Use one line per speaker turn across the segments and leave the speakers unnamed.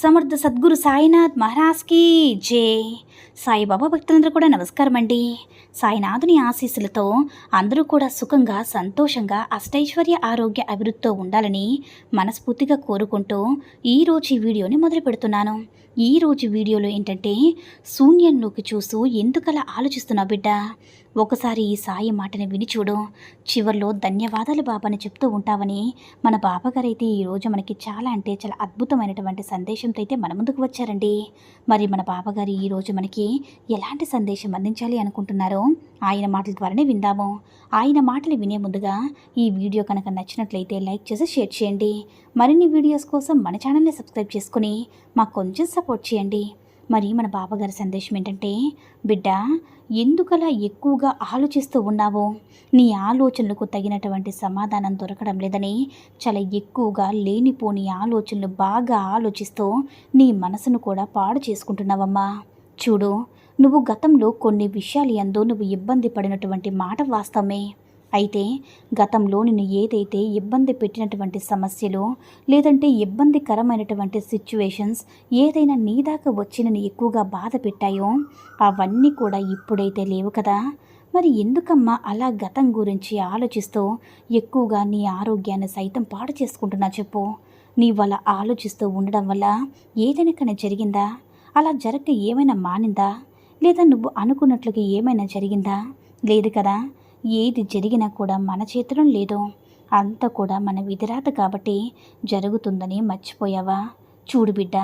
Samarth Sadguru Sainath మహారాజ్కి జై. సాయిబాబా భక్తులందరూ కూడా నమస్కారం అండి. సాయినాథుని ఆశీస్సులతో అందరూ కూడా సుఖంగా సంతోషంగా అష్టైశ్వర్య ఆరోగ్య అభివృద్ధితో ఉండాలని మనస్ఫూర్తిగా కోరుకుంటూ ఈరోజు ఈ వీడియోని మొదలు పెడుతున్నాను. ఈరోజు వీడియోలో ఏంటంటే శూన్యంలోకి చూస్తూ ఎందుకలా ఆలోచిస్తున్నావు బిడ్డ? ఒకసారి ఈ సాయి మాటని విని చూడు. చివర్లో ధన్యవాదాలు బాబాని చెప్తూ ఉంటావని. మన బాబాగారైతే ఈరోజు మనకి చాలా అంటే చాలా అద్భుతమైనటువంటి సందేశంతో అయితే మన ముందుకు వచ్చారండి. మరి మన బాబాగారు ఈరోజు మనకి ఎలాంటి సందేశం అందించాలి అనుకుంటున్నారో ఆయన మాటల ద్వారానే విందాము. ఆయన మాటలు వినే ముందుగా ఈ వీడియో కనుక నచ్చినట్లయితే లైక్ చేసి షేర్ చేయండి. మరిన్ని వీడియోస్ కోసం మన ఛానల్ని సబ్స్క్రైబ్ చేసుకుని మాకు కొంచెం సపోర్ట్ చేయండి. మరి మన బాబాగారి సందేశం ఏంటంటే బిడ్డ ఎందుకలా ఎక్కువగా ఆలోచిస్తూ ఉన్నావో? నీ ఆలోచనలకు తగినటువంటి సమాధానం దొరకడం లేదని చాలా ఎక్కువగా లేనిపోని ఆలోచనలు బాగా ఆలోచిస్తూ నీ మనసును కూడా పాడు చేసుకుంటున్నావమ్మా. చూడు నువ్వు గతంలో కొన్ని విషయాలు ఎందు నువ్వు ఇబ్బంది పడినటువంటి మాట వాస్తవమే. అయితే గతంలో నిన్ను ఏదైతే ఇబ్బంది పెట్టినటువంటి సమస్యలు లేదంటే ఇబ్బందికరమైనటువంటి సిచ్యువేషన్స్ ఏదైనా నీ దాకా వచ్చి ఎక్కువగా బాధ పెట్టాయో అవన్నీ కూడా ఇప్పుడైతే లేవు కదా. మరి ఎందుకమ్మా అలా గతం గురించి ఆలోచిస్తూ ఎక్కువగా నీ ఆరోగ్యాన్ని సైతం పాడు చేసుకుంటున్నా చెప్పు. నీ వల్ల ఆలోచిస్తూ ఉండడం వల్ల ఏదైనా జరిగిందా? అలా జరగక ఏమైనా మానిందా? లేదా నువ్వు అనుకున్నట్లుగా ఏమైనా జరిగిందా? లేదు కదా. ఏది జరిగినా కూడా మన చేతిలో లేదు. అంతా కూడా మన విధిరాత కాబట్టి జరుగుతుందని మర్చిపోయావా? చూడు బిడ్డ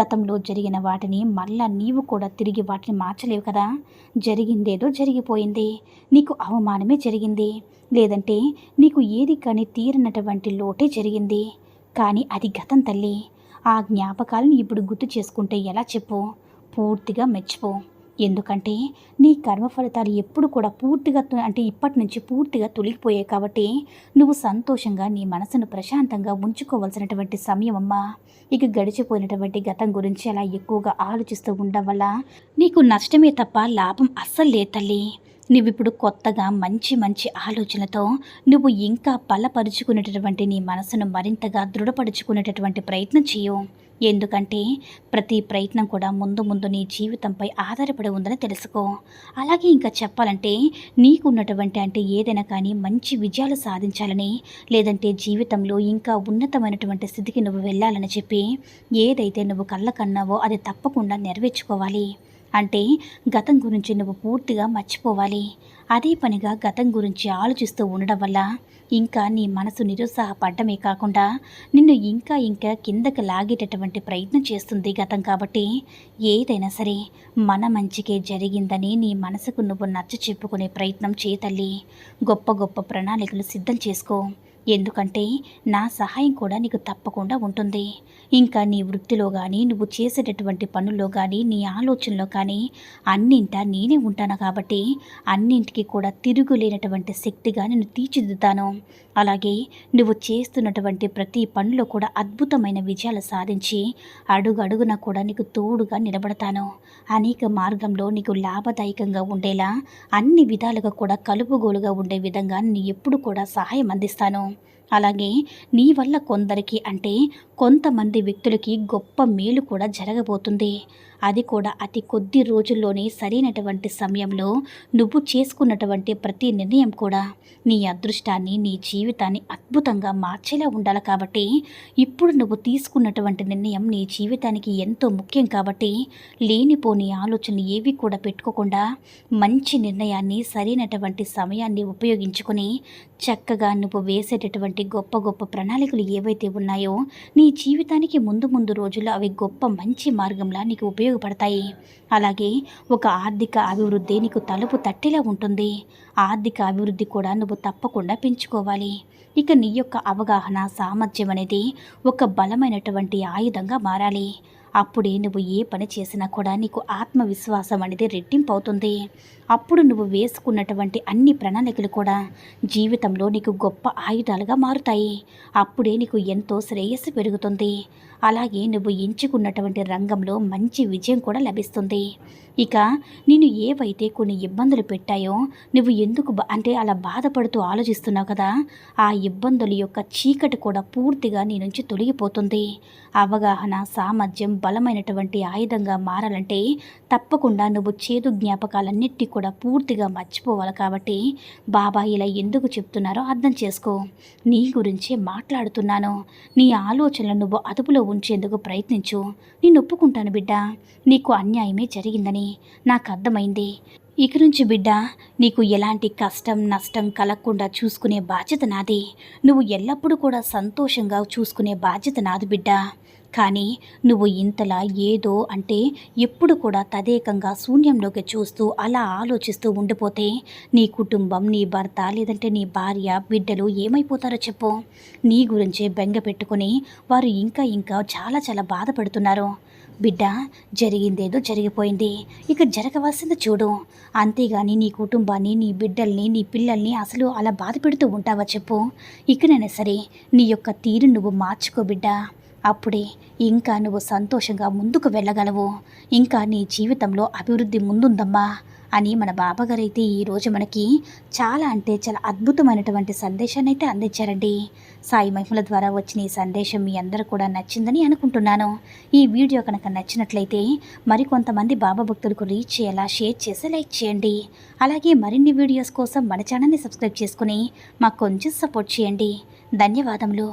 గతంలో జరిగిన వాటిని మళ్ళా నీవు కూడా తిరిగి వాటిని మార్చలేవు కదా? జరిగిందేదో జరిగిపోయింది. నీకు అవమానమే జరిగింది. లేదంటే నీకు ఏది కానీ తీరినటువంటి లోటే జరిగింది. కానీ అది గతం తల్లి. ఆ జ్ఞాపకాలను ఇప్పుడు గుర్తు చేసుకుంటే ఎలా చెప్పు? పూర్తిగా మెచ్చిపో ఎందుకంటే నీ కర్మ ఫలితాలు ఎప్పుడు కూడా పూర్తిగా అంటే ఇప్పటి నుంచి పూర్తిగా తొలగిపోయాయి కాబట్టి నువ్వు సంతోషంగా నీ మనసును ప్రశాంతంగా ఉంచుకోవాల్సినటువంటి సమయం అమ్మా. ఇక గడిచిపోయినటువంటి గతం గురించి అలా ఎక్కువగా ఆలోచిస్తూ ఉండడం వల్ల నీకు నష్టమే తప్ప లాభం అస్సలు లే తల్లి. నువ్విప్పుడు కొత్తగా మంచి మంచి ఆలోచనలతో నువ్వు ఇంకా బలపరుచుకునేటటువంటి నీ మనసును మరింతగా దృఢపరుచుకునేటటువంటి ప్రయత్నం చేయు. ఎందుకంటే ప్రతి ప్రయత్నం కూడా ముందు ముందు నీ జీవితంపై ఆధారపడి ఉందని తెలుసుకో. అలాగే ఇంకా చెప్పాలంటే నీకున్నటువంటి అంటే ఏదైనా కానీ మంచి విజయాలు సాధించాలని లేదంటే జీవితంలో ఇంకా ఉన్నతమైనటువంటి స్థితికి నువ్వు వెళ్ళాలని చెప్పి ఏదైతే నువ్వు కళ్ళ కన్నావో అది తప్పకుండా నెరవేర్చుకోవాలి. అంటే గతం గురించి నువ్వు పూర్తిగా మర్చిపోవాలి. అదే పనిగా గతం గురించి ఆలోచిస్తూ ఉండడం వల్ల ఇంకా నీ మనసు నిరుత్సాహపడ్డమే కాకుండా నిన్ను ఇంకా ఇంకా కిందకి లాగేటటువంటి ప్రయత్నం చేస్తుంది గతం కాబట్టి ఏదైనా సరే మన మంచికే జరిగిందని నీ మనసుకు నువ్వు నచ్చ చెప్పుకునే ప్రయత్నం చేయతల్లి గొప్ప గొప్ప ప్రణాళికలు సిద్ధం చేసుకో. ఎందుకంటే నా సహాయం కూడా నీకు తప్పకుండా ఉంటుంది. ఇంకా నీ వృత్తిలో కానీ నువ్వు చేసేటటువంటి పనుల్లో కానీ నీ ఆలోచనలో కానీ అన్నింటా నేనే ఉంటాను కాబట్టి అన్నింటికి కూడా తిరుగులేనటువంటి శక్తిగా నేను తీర్చిదిద్దాను అలాగే నువ్వు చేస్తున్నటువంటి ప్రతి పనిలో కూడా అద్భుతమైన విజయాలు సాధించి అడుగు అడుగున కూడా నీకు తోడుగా నిలబడతాను. అనేక మార్గంలో నీకు లాభదాయకంగా ఉండేలా అన్ని విధాలుగా కూడా కలుపుగోలుగా ఉండే విధంగా నేను ఎప్పుడు కూడా సహాయం అందిస్తాను. అలాగే నీ వల్ల కొందరికి అంటే కొంతమంది వ్యక్తులకి గొప్ప మేలు కూడా జరగబోతుంది. అది కూడా అతి కొద్ది రోజుల్లోనే సరైనటువంటి సమయంలో నువ్వు చేసుకున్నటువంటి ప్రతి నిర్ణయం కూడా నీ అదృష్టాన్ని నీ జీవితాన్ని అద్భుతంగా మార్చేలా ఉండాలి కాబట్టి ఇప్పుడు నువ్వు తీసుకున్నటువంటి నిర్ణయం నీ జీవితానికి ఎంతో ముఖ్యం కాబట్టి లేనిపోని ఆలోచనలు ఏవి కూడా పెట్టుకోకుండా మంచి నిర్ణయాన్ని సరైనటువంటి సమయాన్ని ఉపయోగించుకొని చక్కగా నువ్వు వేసేటటువంటి గొప్ప గొప్ప ప్రణాళికలు ఏవైతే ఉన్నాయో నీ నీ జీవితానికి ముందు ముందు రోజుల్లో అవి గొప్ప మంచి మార్గంలా నీకు ఉపయోగపడతాయి. అలాగే ఒక ఆర్థిక అభివృద్ధి నీకు తలుపు తట్టేలా ఉంటుంది. ఆర్థిక అభివృద్ధి కూడా నువ్వు తప్పకుండా పెంచుకోవాలి. ఇక నీ యొక్క అవగాహన సామర్థ్యం అనేది ఒక బలమైనటువంటి ఆయుధంగా మారాలి. అప్పుడే నువ్వు ఏ పని చేసినా కూడా నీకు ఆత్మవిశ్వాసం అనేది రెట్టింపు అవుతుంది అప్పుడు నువ్వు వేసుకున్నటువంటి అన్ని ప్రణాళికలు కూడా జీవితంలో నీకు గొప్ప ఆయుధాలుగా మారుతాయి. అప్పుడే నీకు ఎంతో శ్రేయస్సు పెరుగుతుంది. అలాగే నువ్వు ఎంచుకున్నటువంటి రంగంలో మంచి విజయం కూడా లభిస్తుంది. ఇక నేను ఏవైతే కొన్ని ఇబ్బందులు పెట్టాయో నువ్వు ఎందుకు అంటే అలా బాధపడుతూ ఆలోచిస్తున్నావు కదా ఆ ఇబ్బందుల యొక్క చీకటి కూడా పూర్తిగా నీ నుంచి తొలగిపోతుంది. అవగాహన సామర్థ్యం బలమైనటువంటి ఆయుధంగా మారాలంటే తప్పకుండా నువ్వు చేదు జ్ఞాపకాలన్నిటి కూడా పూర్తిగా మర్చిపోవాలి కాబట్టి బాబా ఇలా ఎందుకు చెప్తున్నారో అర్థం చేసుకో. నీ గురించే మాట్లాడుతున్నాను. నీ ఆలోచనలు నువ్వు అదుపులో ఉంచేందుకు ప్రయత్నించు. నేను ఒప్పుకుంటాను బిడ్డ. నీకు అన్యాయమే జరిగిందని నాకు అర్థమైంది. ఇక నుంచి బిడ్డ నీకు ఎలాంటి కష్టం నష్టం కలగకుండా చూసుకునే బాధ్యత నాది. నువ్వు ఎల్లప్పుడూ కూడా సంతోషంగా చూసుకునే బాధ్యత నాది బిడ్డ. కానీ నువ్వు ఇంతలా ఏదో అంటే ఎప్పుడు కూడా తదేకంగా శూన్యంలోకి చూస్తూ అలా ఆలోచిస్తూ ఉండిపోతే నీ కుటుంబం నీ భర్త లేదంటే నీ భార్య బిడ్డలు ఏమైపోతారో చెప్పు. నీ గురించే బెంగ పెట్టుకొని వారు ఇంకా ఇంకా చాలా చాలా బాధపడుతున్నారు. బిడ్డ జరిగిందేదో జరిగిపోయింది. ఇక జరగవలసింది చూడు. అంతేగాని నీ కుటుంబాన్ని నీ బిడ్డల్ని నీ పిల్లల్ని అసలు అలా బాధ పెడుతూ ఉంటావా చెప్పు. ఇకనైనా సరే నీ యొక్క తీరు నువ్వు మార్చుకో బిడ్డ. అప్పుడే ఇంకా నువ్వు సంతోషంగా ముందుకు వెళ్ళగలవు. ఇంకా నీ జీవితంలో అభివృద్ధి ముందుందమ్మా అని మన బాబాగారైతే ఈరోజు మనకి చాలా అంటే చాలా అద్భుతమైనటువంటి సందేశాన్ని అయితే అందించారండి. సాయి మహిమల ద్వారా వచ్చిన ఈ సందేశం మీ అందరూ కూడా నచ్చిందని అనుకుంటున్నాను. ఈ వీడియో కనుక నచ్చినట్లయితే మరికొంతమంది బాబా భక్తులకు రీచ్ చేయాలా షేర్ చేసి లైక్ చేయండి. అలాగే మరిన్ని వీడియోస్ కోసం మన ఛానల్ని సబ్స్క్రైబ్ చేసుకుని మాకు కొంచెం సపోర్ట్ చేయండి. ధన్యవాదములు.